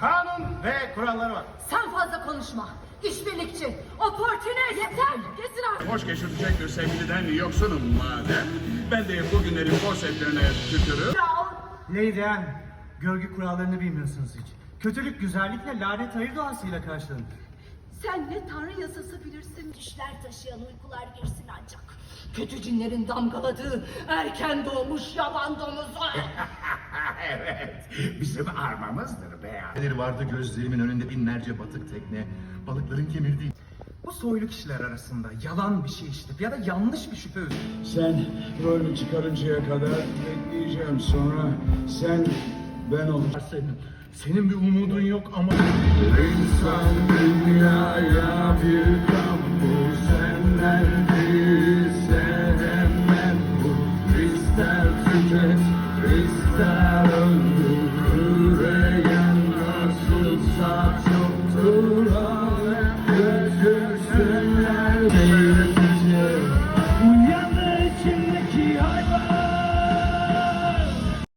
Kanun ve kuralları var. Sen fazla konuşma. İşbirlikçi, oportunist. Yeter, kesin artık. Hoş geçirecek bir sevgiliden yoksunum madem. Ben de bugünlerin boş evlerine tükürüp... Lady Anne, görgü kurallarını bilmiyorsunuz hiç. Kötülük güzellikle, lanet hayır doğasıyla karşılanır. Sen ne tanrı yasası bilirsin. Düşler taşıyan uykular girsin ancak. Kötü cinlerin damgaladığı erken doğmuş yaban domuzu. evet, bizim armamızdır be. Neler vardı gözlerimin önünde binlerce batık tekne, balıkların kemirdiği. Bu soylu kişiler arasında yalan bir şey işitip ya da yanlış bir şüphe üzerine Sen rolünü çıkarıncaya kadar bekleyeceğim sonra sen ben olacağım. senin. Senin bir umudun yok ama... İnsan dünyaya bir kambu senden ister öldüreyen nasılsa çoktur kötüsünler